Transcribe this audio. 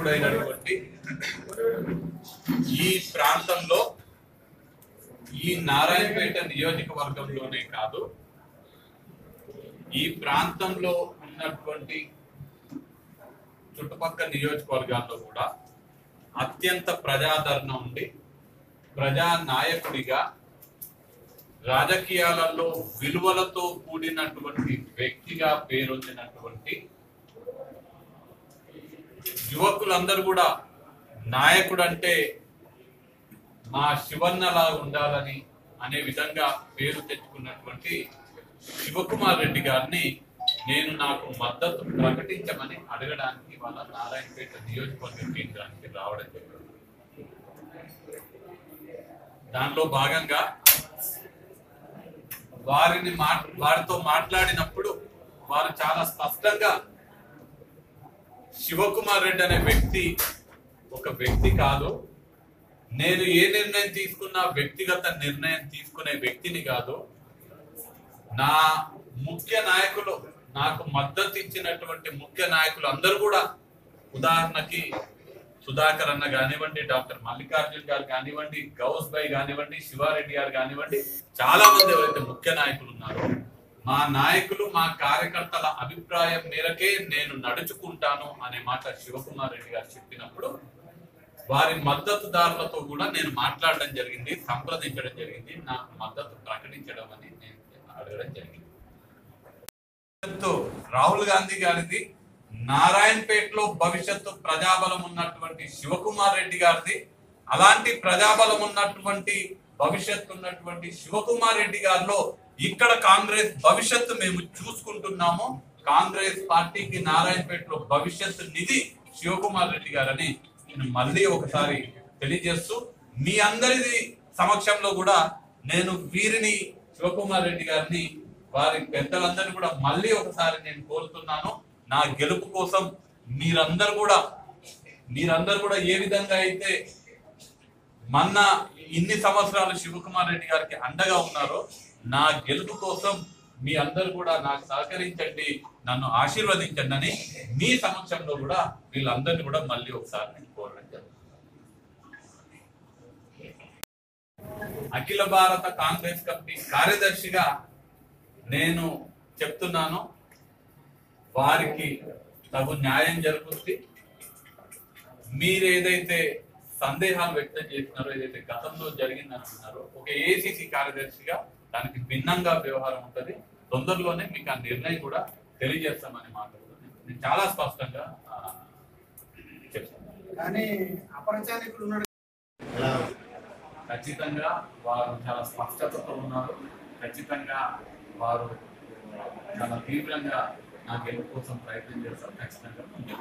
నాయకుడైనటువంటి ఈ ప్రాంతంలో ఈ నారాయణపేట నియోజకవర్గంలోనే కాదు ఈ ప్రాంతంలో ఉన్నటువంటి చుట్టుపక్కల నియోజకవర్గాల్లో కూడా అత్యంత ప్రజాదరణ ఉండి ప్రజా నాయకుడిగా రాజకీయాలలో విలువలతో కూడినటువంటి వ్యక్తిగా పేరొందినటువంటి యువకులందరూ కూడా నాయకుడు అంటే మా శివన్నలా ఉండాలని అనే విధంగా పేరు తెచ్చుకున్నటువంటి శివకుమార్ రెడ్డి గారిని నేను నాకు మద్దతు ప్రకటించమని అడగడానికి వాళ్ళ నారాయణపేట నియోజకవర్గ కేంద్రానికి రావడం జరిగింది. దానిలో భాగంగా వారిని మా వారితో మాట్లాడినప్పుడు వారు చాలా స్పష్టంగా శివకుమార్ రెడ్డి అనే వ్యక్తి ఒక వ్యక్తి కాదు. నేను ఏ నిర్ణయం తీసుకున్నా వ్యక్తిగత నిర్ణయం తీసుకునే వ్యక్తిని కాదు. నా ముఖ్య నాయకులు నాకు మద్దతు ఇచ్చినటువంటి ముఖ్య నాయకులు అందరూ కూడా ఉదాహరణకి సుధాకర్ అన్న కానివ్వండి డాక్టర్ మల్లికార్జున్ గారు కానివ్వండి గౌస్ భాయ్ కానివ్వండి శివారెడ్డి గారు కానివ్వండి చాలా మంది ఎవరైతే ముఖ్య నాయకులు ఉన్నారో మా నాయకులు మా కార్యకర్తల అభిప్రాయం మేరకే నేను నడుచుకుంటాను అనే మాట శివకుమార్ రెడ్డి గారు చెప్పినప్పుడు వారి మద్దతుదారులతో కూడా నేను మాట్లాడడం జరిగింది సంప్రదించడం జరిగింది నాకు మద్దతు ప్రకటించడం అని నేను అడగడం జరిగింది. భవిష్యత్తు రాహుల్ గాంధీ గారిది నారాయణపేటలో భవిష్యత్తు ప్రజాబలం ఉన్నటువంటి శివకుమార్ రెడ్డి గారిది అలాంటి ప్రజాబలం ఉన్నటువంటి భవిష్యత్తు ఉన్నటువంటి శివకుమార్ రెడ్డి గారిలో ఇక్కడ కాంగ్రెస్ భవిష్యత్తు మేము చూసుకుంటున్నాము. కాంగ్రెస్ పార్టీకి నారాయణపేటలో భవిష్యత్తు నిధి శివకుమార్ రెడ్డి గారని నేను మళ్ళీ ఒకసారి తెలియజేస్తూ మీ అందరిది సమక్షంలో కూడా నేను వీరిని శివకుమార్ రెడ్డి గారిని వారి పెద్దలందరినీ కూడా మళ్ళీ ఒకసారి నేను కోరుతున్నాను. నా గెలుపు కోసం మీరందరూ కూడా మీరందరూ కూడా ఏ విధంగా అయితే మన్న ఇన్ని సంవత్సరాలు శివకుమార్ రెడ్డి గారికి అండగా ఉన్నారో నా గెలుపు కోసం మీ అందరూ కూడా నాకు సహకరించండి నన్ను ఆశీర్వదించండి అని మీ సమక్షంలో కూడా వీళ్ళందరినీ కూడా మళ్ళీ ఒకసారి నేను కోరడం జరుగుతుంది. అఖిల భారత కాంగ్రెస్ కమిటీ కార్యదర్శిగా నేను చెప్తున్నాను వారికి తగు న్యాయం జరుగుతుంది. మీరేదైతే సందేహాలు వ్యక్తం చేస్తున్నారో ఏదైతే గతంలో జరిగింది అంటున్నారో ఒక ఏసీసీ కార్యదర్శిగా దానికి భిన్నంగా వ్యవహారం ఉంటుంది. తొందరలోనే మీకు ఆ నిర్ణయం కూడా తెలియజేస్తామని మాట నేను- చాలా స్పష్టంగా చెప్తాను. కానీ అపరచానికుడు ఖచ్చితంగా వారు చాలా స్పష్టతతో ఉన్నారు. ఖచ్చితంగా వారు చాలా తీవ్రంగా నా గెలుపు కోసం ప్రయత్నం చేస్తారు. ఖచ్చితంగా.